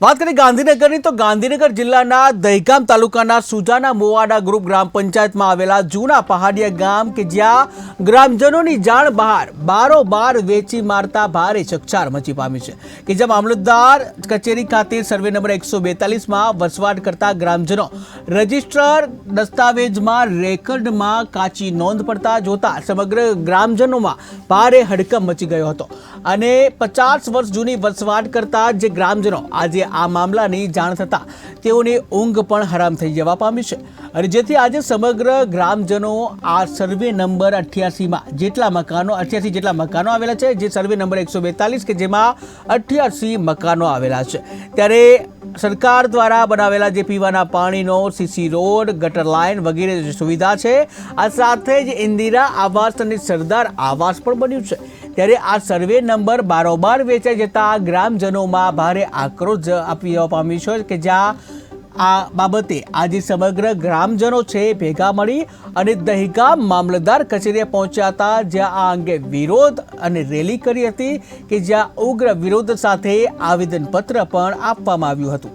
વાત કરીએ ગાંધીનગરની, તો ગાંધીનગર જિલ્લાના દહીગામ તાલુકાના સુજાના મોવાડા ગ્રુપ ગ્રામ પંચાયતમાં આવેલા જૂના પહાડિયા ગામ કે જ્યાં ગ્રામજનોની જાણ બહાર બારોબાર વેચી મારતા ભારે ચકચાર મચી પામી છે, કે જ્યાં મામલતદાર કચેરી ખાતે સર્વે નંબર એકસો બેતાલીસમાં વસવાટ કરતા ગ્રામજનો રજિસ્ટર દસ્તાવેજમાં રેકર્ડમાં કાચી નોંધ પડતા જોતા સમગ્ર ગ્રામજનોમાં ભારે હડકંપ મચી ગયો હતો. અને પચાસ વર્ષ જૂની વસવાટ કરતા જે ગ્રામજનો આજે આ મામલાની જાણ થતાં તેઓની ઊંઘ પણ હરામ થઈ જવા પામી છે. અને જેથી આજે સમગ્ર ગ્રામજનો આ સર્વે નંબર અઠ્યાસીમાં જેટલા મકાનો, અઠ્યાસી જેટલા મકાનો આવેલા છે, જે સર્વે નંબર એકસો બેતાલીસ કે જેમાં અઠ્યાસી મકાનો આવેલા છે. ત્યારે સરકાર દ્વારા બનાવેલા જે પીવાના પાણીનો, સીસી રોડ, ગટર લાઇન વગેરે સુવિધા છે, આ સાથે જ ઇન્દિરા આવાસ અને સરદાર આવાસ પણ બન્યું છે. ત્યારે આ સર્વે નંબર બારોબાર વેચાઈ જતા ગ્રામજનોમાં ભારે આક્રોશ આપી પામ્યું છે કે જ્યાં આ બાબતે આજે સમગ્ર ગ્રામજનો છે ભેગા મળી અને દહીગામ મામલતદાર કચેરીએ પહોંચ્યા હતા, જ્યાં આ અંગે વિરોધ અને રેલી કરી હતી કે જ્યાં ઉગ્ર વિરોધ સાથે આવેદનપત્ર પણ આપવામાં આવ્યું હતું.